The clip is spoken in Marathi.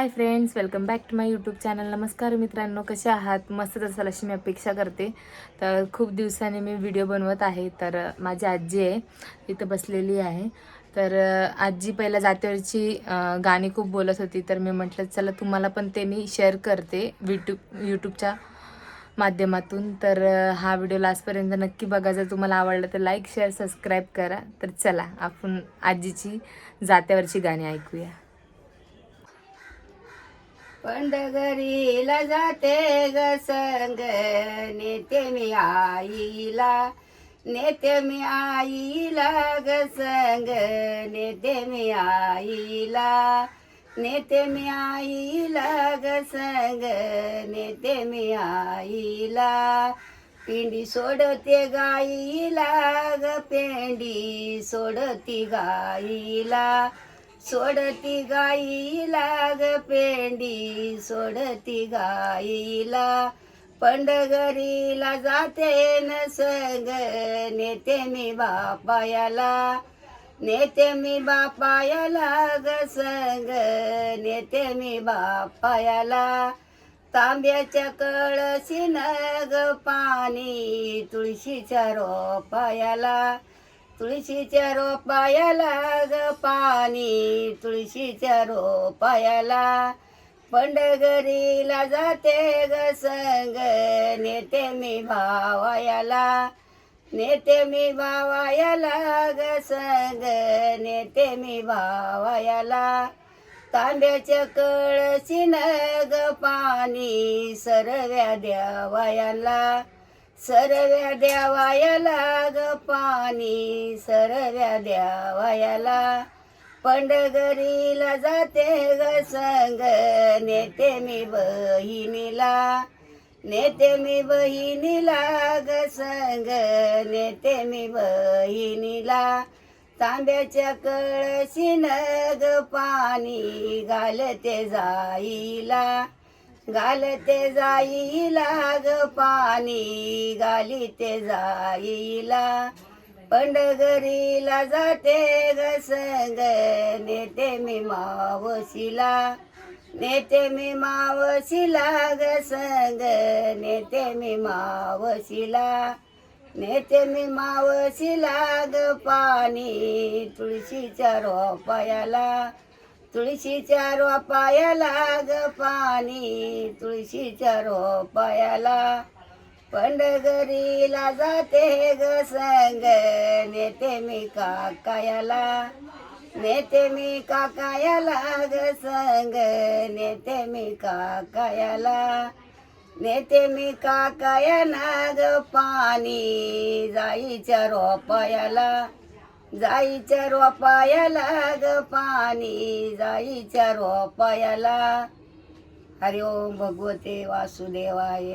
Hi friends welcome back to my YouTube channel नमस्कार मित्रांनो कसे आहात? मस्तच असाल अशी मी अपेक्षा करते. तर खूप दिवसांनी मी व्हिडिओ बनवत आहे. तर माझी आजी आहे. इथं बसलेली आहे. तर आजी पहिला जात्यावरची गाणी खूप बोलत होती. तर मी म्हटलं चला तुम्हाला पण ते मी शेअर करते यूट्यूब यूट्यूबच्या माध्यमातून. तर हा व्हिडिओ लास्टपर्यंत नक्की बघा. जर तुम्हाला आवडलं तर लाईक शेअर सबस्क्राईब करा. तर चला आपण आजीची जात्यावरची गाणी ऐकूया. पंढगरीला जाते ग संग. नेते मी आईला नेते मी आईला ग संग. नेते मी आईला नेते मी आईला ग संग. नेते मी आईला पिंडी सोडते गाईला ग. पेंडी सोडती गाईला सोडती गाईला ग पेंडी सोडती गाईला. पंडगरीला जाते न संग नेते मी बापायाला. नेते मी बापायाला ग संग नेते मी बापायाला. तांब्याच्या कळशीन ग पाणी तुळशीच्या रोपायाला. तुळशीच्या रोपायाला ग पाणी तुळशीच्या रोपायाला. पंडगरीला जाते ग संग नेते मी भावायाला. नेते मी भावायाला ग संग नेते मी भावायाला. तांब्याच्या कळशी ग पाणी सरव्या द्यावायाला सरव्या द्यावायाला पाणी सरव्या द्यावायाला. पंडगरीला जाते ग संग नेते मी बहिणीला. नेते मी बहिणीला ग संग नेते मी बहिणीला. तांब्याच्या कळशीन ग पाणी घालते जाईला. घालते जाईला ग पाणी घालिते जाईला. पंडगरीला जाते ग संग नेते मी मावशीला. नेते मी मावशीला ग संग नेते मी मावशीला. नेते मी मावशीला ग पाणी तुळशीच्या रोपायाला. तुळशीच्या रोपायाला ग पाणी तुळशीच्या रोपायाला. पंडगरीला जाते ग संग नेते मी काकायाला. नेते मी काकायाला ग संग नेते मी काकायाला. नेते मी काकायाला नाग पाणी जाईच्या रोपायाला. जाईच्या रोपायाला ग पाणी जाईच्या रोपायाला. हरिओम भगवते वासुदेवाय.